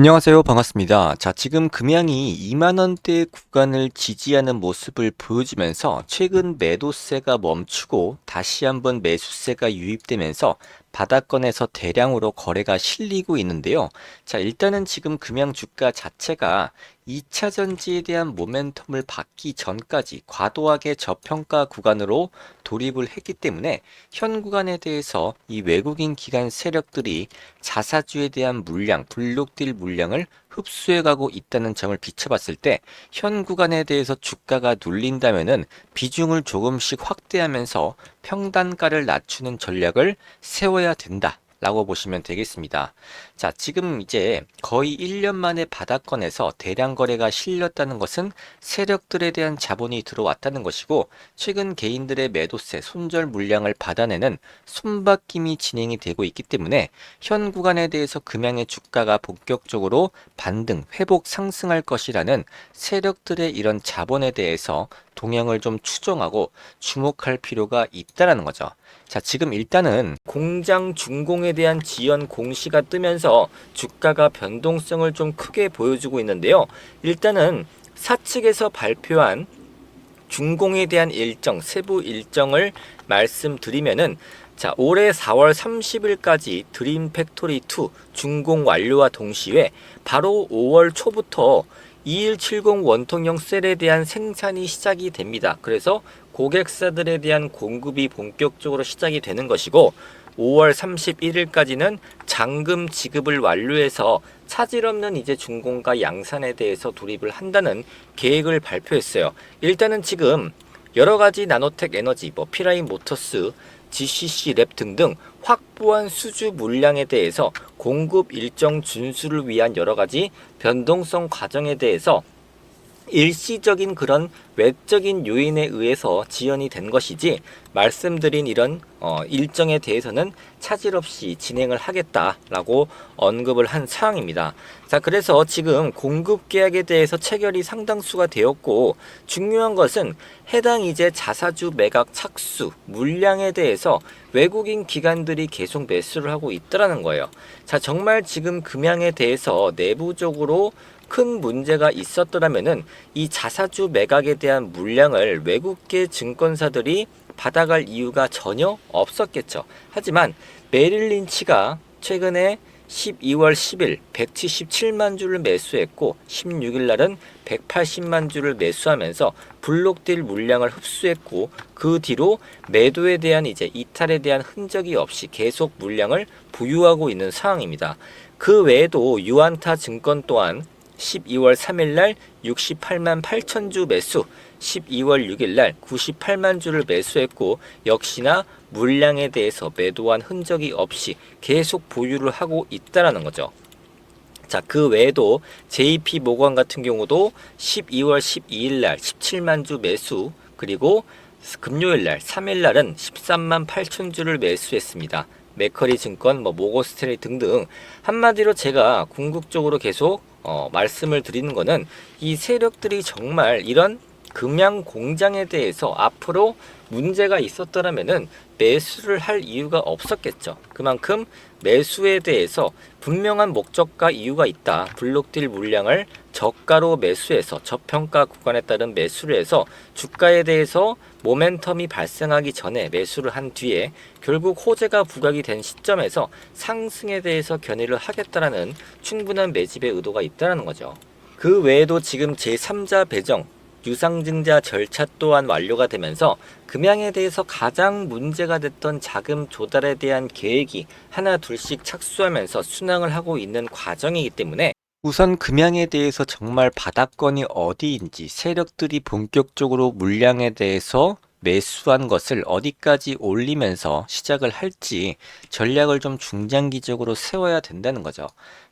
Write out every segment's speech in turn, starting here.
안녕하세요. 반갑습니다. 자, 지금 금양이 2만 원대 구간을 지지하는 모습을 보여주면서 최근 매도세가 멈추고 다시 한번 매수세가 유입되면서 바닥권에서 대량으로 거래가 실리고 있는데요. 자, 일단은 지금 금양 주가 자체가 2차 전지에 대한 모멘텀을 받기 전까지 과도하게 저평가 구간으로 돌입을 했기 때문에 현 구간에 대해서 이 외국인 기관 세력들이 자사주에 대한 물량, 블록딜 물량을 흡수해가고 있다는 점을 비춰봤을 때 현 구간에 대해서 주가가 눌린다면은 비중을 조금씩 확대하면서 평단가를 낮추는 전략을 세워야 된다. 라고 보시면 되겠습니다. 자, 지금 이제 거의 1년 만에 바닥권에서 대량 거래가 실렸다는 것은 세력들에 대한 자본이 들어왔다는 것이고, 최근 개인들의 매도세, 손절 물량을 받아내는 손바뀜이 진행이 되고 있기 때문에 현 구간에 대해서 금양의 주가가 본격적으로 반등, 회복, 상승할 것이라는 세력들의 이런 자본에 대해서 동향을 좀 추정하고 주목할 필요가 있다라는 거죠. 자, 지금 일단은 공장 준공에 대한 지연 공시가 뜨면서 주가가 변동성을 좀 크게 보여주고 있는데요. 일단은 사측에서 발표한 준공에 대한 일정, 세부 일정을 말씀드리면은 자, 올해 4월 30일까지 드림 팩토리 2 준공 완료와 동시에 바로 5월 초부터 2170 원통형 셀에 대한 생산이 시작이 됩니다. 그래서 고객사들에 대한 공급이 본격적으로 시작이 되는 것이고 5월 31일까지는 잔금 지급을 완료해서 차질 없는 이제 준공과 양산에 대해서 돌입을 한다는 계획을 발표했어요. 일단은 지금 여러 가지 나노텍 에너지, 뭐 피라인 모터스, GCC 랩 등등 확보한 수주 물량에 대해서 공급 일정 준수를 위한 여러 가지 변동성 과정에 대해서 일시적인 그런 외적인 요인에 의해서 지연이 된 것이지 말씀드린 이런 어, 일정에 대해서는 차질 없이 진행을 하겠다라고 언급을 한 사항입니다. 자, 그래서 지금 공급 계약에 대해서 체결이 상당수가 되었고 중요한 것은 해당 이제 자사주 매각 착수 물량에 대해서 외국인 기관들이 계속 매수를 하고 있더라는 거예요. 자, 정말 지금 금양에 대해서 내부적으로 큰 문제가 있었더라면은 이 자사주 매각에 대한 물량을 외국계 증권사들이 받아갈 이유가 전혀 없었겠죠. 하지만 메릴 린치가 최근에 12월 10일 177만 주를 매수했고 16일 날은 180만 주를 매수하면서 블록딜 물량을 흡수했고 그 뒤로 매도에 대한 이제 이탈에 대한 흔적이 없이 계속 물량을 보유하고 있는 상황입니다. 그 외에도 유안타 증권 또한 12월 3일 날 68만 8천 주 매수, 12월 6일 날 98만 주를 매수했고 역시나 물량에 대해서 매도한 흔적이 없이 계속 보유를 하고 있다라는 거죠. 자, 그 외에도 JP 모건 같은 경우도 12월 12일 날 17만 주 매수, 그리고 금요일 날 3일 날은 13만 8천 주를 매수했습니다. 메커리 증권, 뭐 모고스테리 등등 한마디로 제가 궁극적으로 계속 어, 말씀을 드리는 거는 이 세력들이 정말 이런 금양 공장에 대해서 앞으로 문제가 있었더라면은 매수를 할 이유가 없었겠죠. 그만큼 매수에 대해서 분명한 목적과 이유가 있다. 블록딜 물량을 저가로 매수해서 저평가 구간에 따른 매수를 해서 주가에 대해서 모멘텀이 발생하기 전에 매수를 한 뒤에 결국 호재가 부각이 된 시점에서 상승에 대해서 견해를 하겠다라는 충분한 매집의 의도가 있다는 거죠. 그 외에도 지금 제3자 배정 유상증자 절차 또한 완료가 되면서 금양에 대해서 가장 문제가 됐던 자금 조달에 대한 계획이 하나 둘씩 착수하면서 순항을 하고 있는 과정이기 때문에 우선 금양에 대해서 정말 바닥권이 어디인지 세력들이 본격적으로 물량에 대해서 매수한 것을 어디까지 올리면서 시작을 할지 전략을 좀 중장기적으로 세워야 된다는 거죠.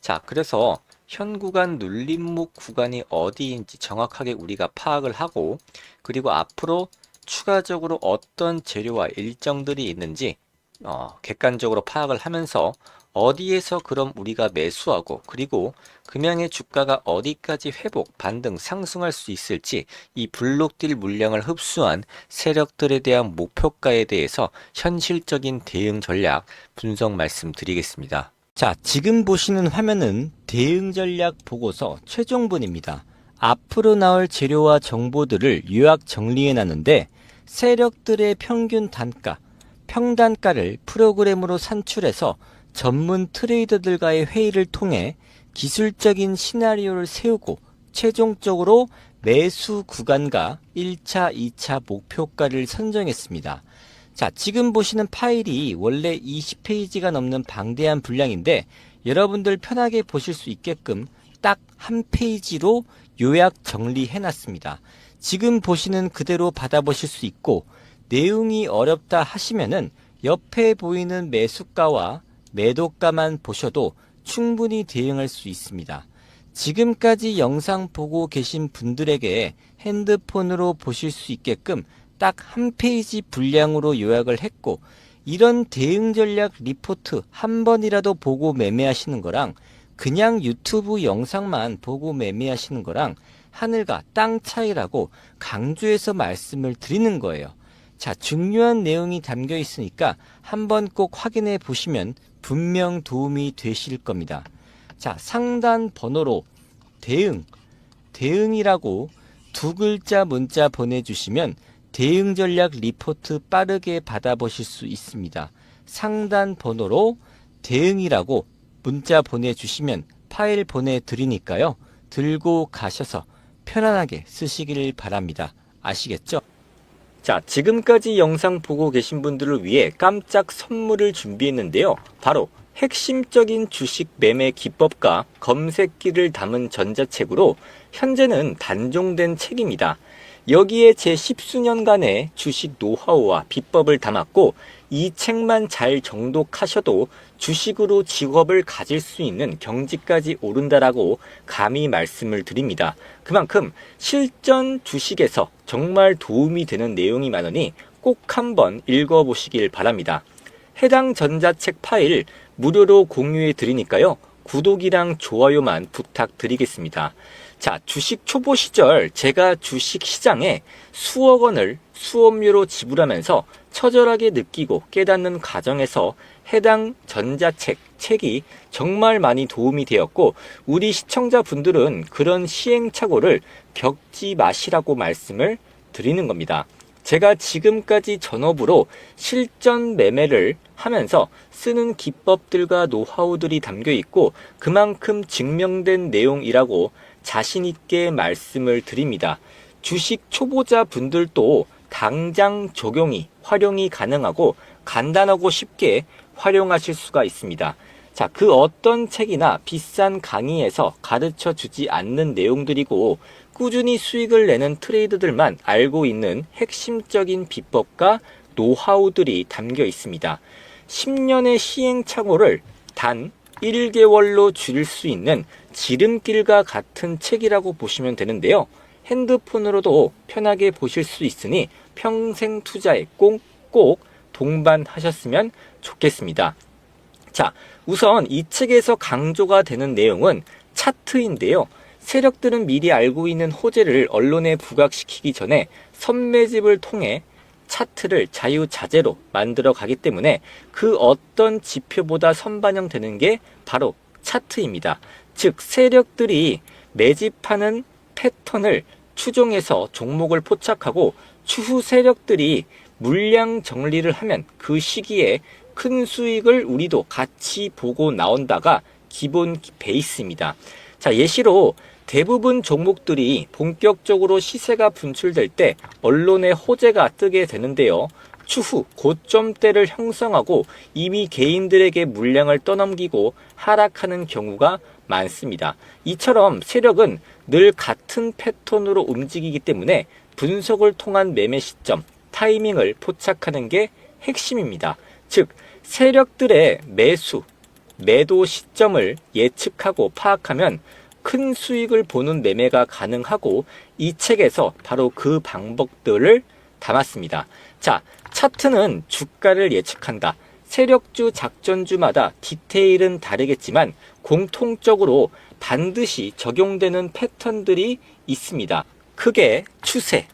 자, 그래서 현 구간 눌림목 구간이 어디인지 정확하게 우리가 파악을 하고 그리고 앞으로 추가적으로 어떤 재료와 일정들이 있는지 어, 객관적으로 파악을 하면서 어디에서 그럼 우리가 매수하고 그리고 금양의 주가가 어디까지 회복, 반등, 상승할 수 있을지 이 블록딜 물량을 흡수한 세력들에 대한 목표가에 대해서 현실적인 대응 전략 분석 말씀드리겠습니다. 자, 지금 보시는 화면은 대응 전략 보고서 최종본입니다. 앞으로 나올 재료와 정보들을 요약 정리해 놨는데 세력들의 평균 단가, 평단가를 프로그램으로 산출해서 전문 트레이더들과의 회의를 통해 기술적인 시나리오를 세우고 최종적으로 매수 구간과 1차, 2차 목표가를 선정했습니다. 자, 지금 보시는 파일이 원래 20페이지가 넘는 방대한 분량인데 여러분들 편하게 보실 수 있게끔 딱 한 페이지로 요약 정리해 놨습니다. 지금 보시는 그대로 받아보실 수 있고 내용이 어렵다 하시면은 옆에 보이는 매수가와 매도가만 보셔도 충분히 대응할 수 있습니다. 지금까지 영상 보고 계신 분들에게 핸드폰으로 보실 수 있게끔 딱 한 페이지 분량으로 요약을 했고 이런 대응 전략 리포트 한 번이라도 보고 매매하시는 거랑 그냥 유튜브 영상만 보고 매매하시는 거랑 하늘과 땅 차이라고 강조해서 말씀을 드리는 거예요. 자, 중요한 내용이 담겨 있으니까 한번 꼭 확인해 보시면 분명 도움이 되실 겁니다. 자, 상단 번호로 대응, 대응이라고 두 글자 문자 보내주시면 대응 전략 리포트 빠르게 받아보실 수 있습니다. 상단 번호로 대응이라고 문자 보내주시면 파일 보내드리니까요. 들고 가셔서 편안하게 쓰시길 바랍니다. 아시겠죠? 자, 지금까지 영상 보고 계신 분들을 위해 깜짝 선물을 준비했는데요. 바로 핵심적인 주식 매매 기법과 검색기를 담은 전자책으로 현재는 단종된 책입니다. 여기에 제 십수년간의 주식 노하우와 비법을 담았고 이 책만 잘 정독하셔도 주식으로 직업을 가질 수 있는 경지까지 오른다라고 감히 말씀을 드립니다. 그만큼 실전 주식에서 정말 도움이 되는 내용이 많으니 꼭 한번 읽어보시길 바랍니다. 해당 전자책 파일 무료로 공유해 드리니까요. 구독이랑 좋아요만 부탁드리겠습니다. 자, 주식 초보 시절 제가 주식 시장에 수억 원을 수업료로 지불하면서 처절하게 느끼고 깨닫는 과정에서 해당 전자책, 책이 정말 많이 도움이 되었고, 우리 시청자분들은 그런 시행착오를 겪지 마시라고 말씀을 드리는 겁니다. 제가 지금까지 전업으로 실전 매매를 하면서 쓰는 기법들과 노하우들이 담겨 있고 그만큼 증명된 내용이라고 자신있게 말씀을 드립니다. 주식 초보자 분들도 당장 적용이, 활용이 가능하고 간단하고 쉽게 활용하실 수가 있습니다. 자, 그 어떤 책이나 비싼 강의에서 가르쳐 주지 않는 내용들이고 꾸준히 수익을 내는 트레이더들만 알고 있는 핵심적인 비법과 노하우들이 담겨 있습니다. 10년의 시행착오를 단 1개월로 줄일 수 있는 지름길과 같은 책이라고 보시면 되는데요. 핸드폰으로도 편하게 보실 수 있으니 평생 투자에 꼭꼭 동반하셨으면 좋겠습니다. 자, 우선 이 책에서 강조가 되는 내용은 차트인데요. 세력들은 미리 알고 있는 호재를 언론에 부각시키기 전에 선매집을 통해 차트를 자유자재로 만들어 가기 때문에 그 어떤 지표보다 선반영되는 게 바로 차트입니다. 즉, 세력들이 매집하는 패턴을 추종해서 종목을 포착하고 추후 세력들이 물량 정리를 하면 그 시기에 큰 수익을 우리도 같이 보고 나온다가 기본 베이스입니다. 자, 예시로 대부분 종목들이 본격적으로 시세가 분출될 때 언론의 호재가 뜨게 되는데요. 추후 고점대를 형성하고 이미 개인들에게 물량을 떠넘기고 하락하는 경우가 많습니다. 이처럼 세력은 늘 같은 패턴으로 움직이기 때문에 분석을 통한 매매 시점, 타이밍을 포착하는 게 핵심입니다. 즉, 세력들의 매수, 매도 시점을 예측하고 파악하면 큰 수익을 보는 매매가 가능하고 이 책에서 바로 그 방법들을 담았습니다. 자, 차트는 주가를 예측한다. 세력주 작전주마다 디테일은 다르겠지만 공통적으로 반드시 적용되는 패턴들이 있습니다. 크게 추세,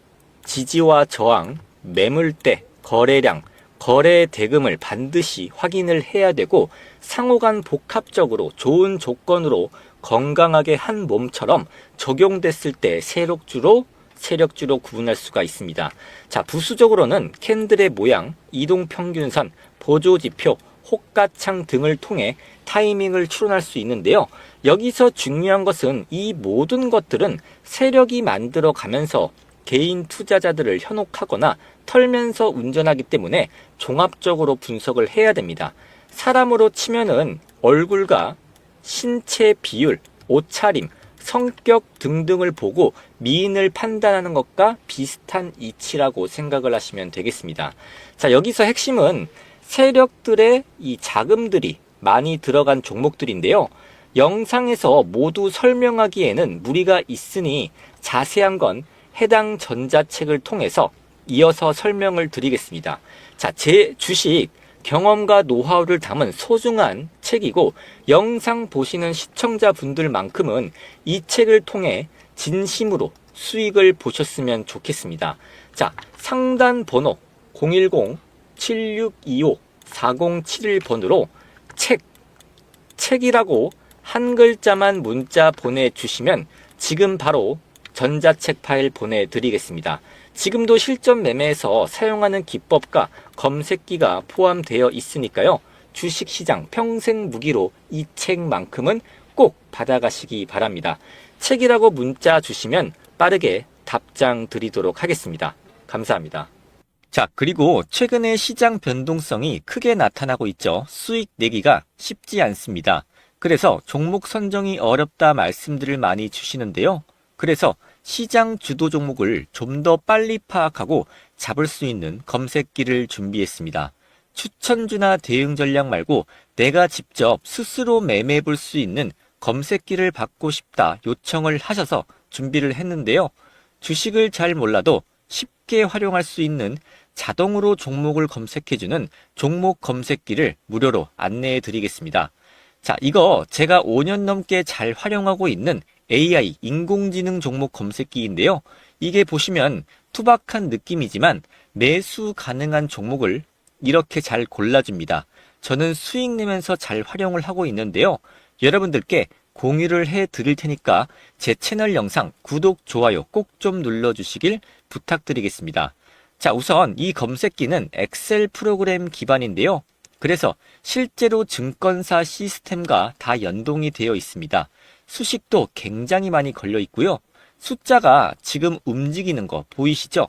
지지와 저항, 매물대, 거래량, 거래 대금을 반드시 확인을 해야 되고 상호간 복합적으로 좋은 조건으로 건강하게 한 몸처럼 적용됐을 때 세력주로 세력주로 구분할 수가 있습니다. 자, 부수적으로는 캔들의 모양, 이동 평균선, 보조 지표, 호가창 등을 통해 타이밍을 추론할 수 있는데요. 여기서 중요한 것은 이 모든 것들은 세력이 만들어 가면서 개인 투자자들을 현혹하거나 털면서 운전하기 때문에 종합적으로 분석을 해야 됩니다. 사람으로 치면은 얼굴과 신체 비율, 옷차림, 성격 등등을 보고 미인을 판단하는 것과 비슷한 이치라고 생각을 하시면 되겠습니다. 자, 여기서 핵심은 세력들의 이 자금들이 많이 들어간 종목들인데요. 영상에서 모두 설명하기에는 무리가 있으니 자세한 건 해당 전자책을 통해서 이어서 설명을 드리겠습니다. 자, 제 주식 경험과 노하우를 담은 소중한 책이고 영상 보시는 시청자분들만큼은 이 책을 통해 진심으로 수익을 보셨으면 좋겠습니다. 자, 상단 번호 010-7625-4071번으로 책, 책이라고 한 글자만 문자 보내주시면 지금 바로 전자책 파일 보내드리겠습니다. 지금도 실전 매매에서 사용하는 기법과 검색기가 포함되어 있으니까요. 주식시장 평생 무기로 이 책만큼은 꼭 받아가시기 바랍니다. 책이라고 문자 주시면 빠르게 답장 드리도록 하겠습니다. 감사합니다. 자, 그리고 최근에 시장 변동성이 크게 나타나고 있죠. 수익 내기가 쉽지 않습니다. 그래서 종목 선정이 어렵다 말씀들을 많이 주시는데요. 그래서 시장 주도 종목을 좀 더 빨리 파악하고 잡을 수 있는 검색기를 준비했습니다. 추천주나 대응 전략 말고 내가 직접 스스로 매매해 볼 수 있는 검색기를 받고 싶다 요청을 하셔서 준비를 했는데요. 주식을 잘 몰라도 쉽게 활용할 수 있는 자동으로 종목을 검색해주는 종목 검색기를 무료로 안내해 드리겠습니다. 자, 이거 제가 5년 넘게 잘 활용하고 있는 AI 인공지능 종목 검색기인데요. 이게 보시면 투박한 느낌이지만 매수 가능한 종목을 이렇게 잘 골라줍니다. 저는 수익 내면서 잘 활용을 하고 있는데요. 여러분들께 공유를 해 드릴 테니까 제 채널 영상 구독, 좋아요 꼭 좀 눌러주시길 부탁드리겠습니다. 자, 우선 이 검색기는 엑셀 프로그램 기반인데요. 그래서 실제로 증권사 시스템과 다 연동이 되어 있습니다. 수식도 굉장히 많이 걸려 있고요. 숫자가 지금 움직이는 거 보이시죠?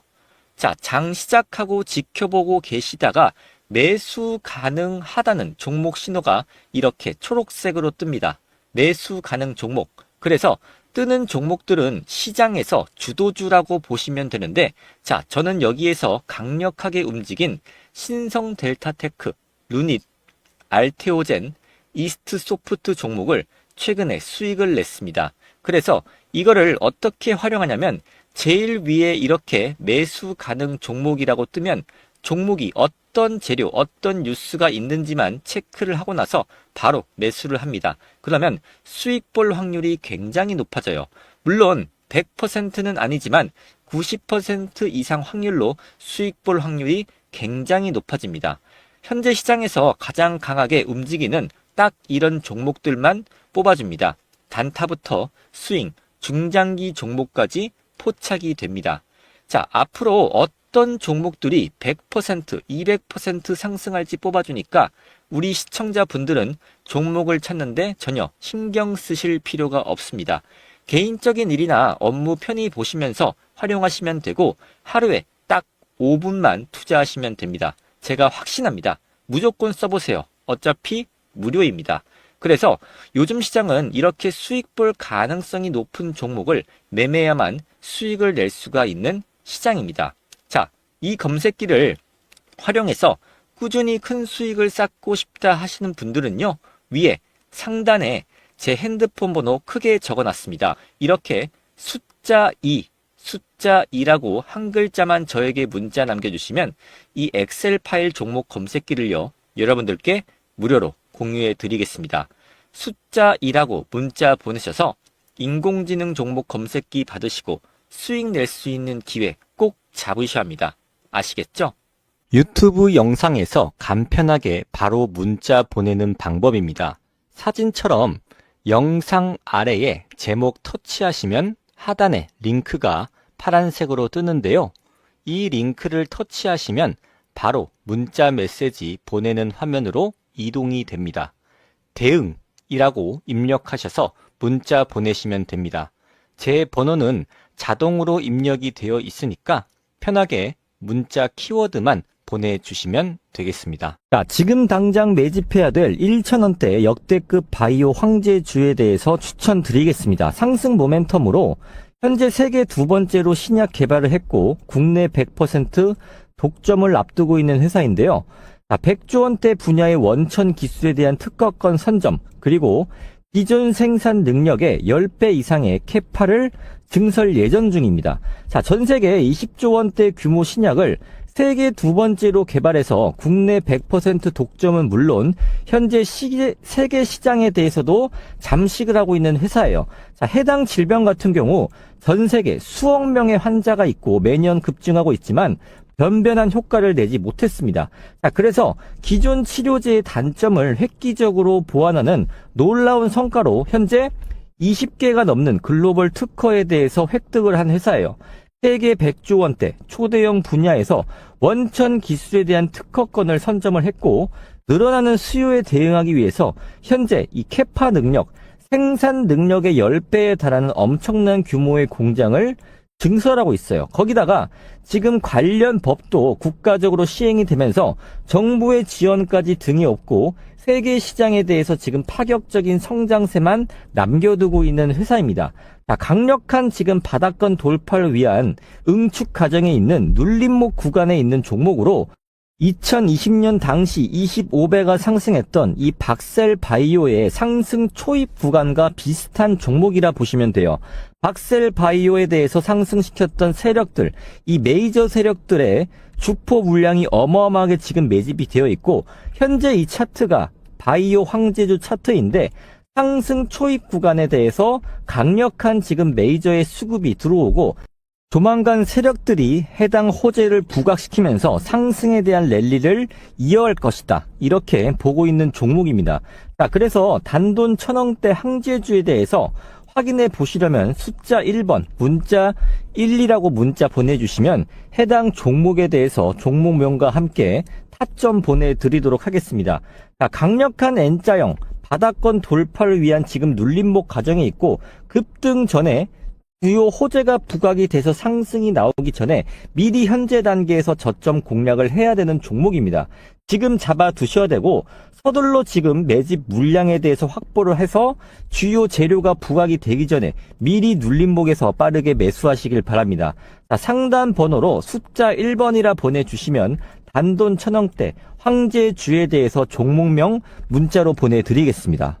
자, 장 시작하고 지켜보고 계시다가 매수 가능하다는 종목 신호가 이렇게 초록색으로 뜹니다. 매수 가능 종목. 그래서 뜨는 종목들은 시장에서 주도주라고 보시면 되는데, 자, 저는 여기에서 강력하게 움직인 신성 델타테크, 루닛, 알테오젠, 이스트 소프트 종목을 최근에 수익을 냈습니다. 그래서 이거를 어떻게 활용하냐면 제일 위에 이렇게 매수 가능 종목이라고 뜨면 종목이 어떤 재료, 어떤 뉴스가 있는지만 체크를 하고 나서 바로 매수를 합니다. 그러면 수익 볼 확률이 굉장히 높아져요. 물론 100%는 아니지만 90% 이상 확률로 수익 볼 확률이 굉장히 높아집니다. 현재 시장에서 가장 강하게 움직이는 딱 이런 종목들만 뽑아줍니다. 단타부터 스윙, 중장기 종목까지 포착이 됩니다. 자, 앞으로 어떤 종목들이 100%, 200% 상승할지 뽑아주니까 우리 시청자분들은 종목을 찾는데 전혀 신경 쓰실 필요가 없습니다. 개인적인 일이나 업무 편히 보시면서 활용하시면 되고 하루에 딱 5분만 투자하시면 됩니다. 제가 확신합니다. 무조건 써보세요. 어차피 무료입니다. 그래서 요즘 시장은 이렇게 수익 볼 가능성이 높은 종목을 매매해야만 수익을 낼 수가 있는 시장입니다. 자, 이 검색기를 활용해서 꾸준히 큰 수익을 쌓고 싶다 하시는 분들은요, 위에 상단에 제 핸드폰 번호 크게 적어 놨습니다. 이렇게 숫자 2, 숫자 2라고 한 글자만 저에게 문자 남겨주시면 이 엑셀 파일 종목 검색기를요, 여러분들께 무료로 공유해 드리겠습니다. 숫자 2라고 문자 보내셔서 인공지능 종목 검색기 받으시고 수익 낼 수 있는 기회 꼭 잡으셔야 합니다. 아시겠죠? 유튜브 영상에서 간편하게 바로 문자 보내는 방법입니다. 사진처럼 영상 아래에 제목 터치하시면 하단에 링크가 파란색으로 뜨는데요. 이 링크를 터치하시면 바로 문자 메시지 보내는 화면으로 이동이 됩니다. 대응이라고 입력하셔서 문자 보내시면 됩니다. 제 번호는 자동으로 입력이 되어 있으니까 편하게 문자 키워드만 보내주시면 되겠습니다. 자, 지금 당장 매집해야 될 1,000원대 역대급 바이오 황제주에 대해서 추천드리겠습니다. 상승 모멘텀으로 현재 세계 두 번째로 신약 개발을 했고 국내 100% 독점을 앞두고 있는 회사인데요. 자, 100조 원대 분야의 원천 기술에 대한 특허권 선점 그리고 기존 생산 능력의 10배 이상의 캐파를 증설 예정 중입니다. 자, 전 세계 20조 원대 규모 신약을 세계 두 번째로 개발해서 국내 100% 독점은 물론 현재 시계, 세계 시장에 대해서도 잠식을 하고 있는 회사예요. 자, 해당 질병 같은 경우 전 세계 수억 명의 환자가 있고 매년 급증하고 있지만 변변한 효과를 내지 못했습니다. 자, 그래서 기존 치료제의 단점을 획기적으로 보완하는 놀라운 성과로 현재 20개가 넘는 글로벌 특허에 대해서 획득을 한 회사예요. 세계 100조 원대 초대형 분야에서 원천 기술에 대한 특허권을 선점을 했고 늘어나는 수요에 대응하기 위해서 현재 이 캐파 능력, 생산 능력의 10배에 달하는 엄청난 규모의 공장을 증설하고 있어요. 거기다가 지금 관련 법도 국가적으로 시행이 되면서 정부의 지원까지 등이 없고 세계 시장에 대해서 지금 파격적인 성장세만 남겨두고 있는 회사입니다. 자, 강력한 지금 바닥권 돌파를 위한 응축 과정에 있는 눌림목 구간에 있는 종목으로 2020년 당시 25배가 상승했던 이 박셀 바이오의 상승 초입 구간과 비슷한 종목이라 보시면 돼요. 박셀 바이오에 대해서 상승시켰던 세력들, 이 메이저 세력들의 주포 물량이 어마어마하게 지금 매집이 되어 있고, 현재 이 차트가 바이오 황제주 차트인데, 상승 초입 구간에 대해서 강력한 지금 메이저의 수급이 들어오고, 조만간 세력들이 해당 호재를 부각시키면서 상승에 대한 랠리를 이어갈 것이다. 이렇게 보고 있는 종목입니다. 자, 그래서 단돈 천원대 항제주에 대해서 확인해 보시려면 숫자 1번 문자 12라고 문자 보내주시면 해당 종목에 대해서 종목명과 함께 타점 보내드리도록 하겠습니다. 자, 강력한 N자형 바닥권 돌파를 위한 지금 눌림목 과정에 있고 급등 전에 주요 호재가 부각이 돼서 상승이 나오기 전에 미리 현재 단계에서 저점 공략을 해야 되는 종목입니다. 지금 잡아 두셔야 되고 서둘러 지금 매집 물량에 대해서 확보를 해서 주요 재료가 부각이 되기 전에 미리 눌림목에서 빠르게 매수하시길 바랍니다. 자, 상단 번호로 숫자 1번이라 보내주시면 단돈 천원대 황제주에 대해서 종목명 문자로 보내드리겠습니다.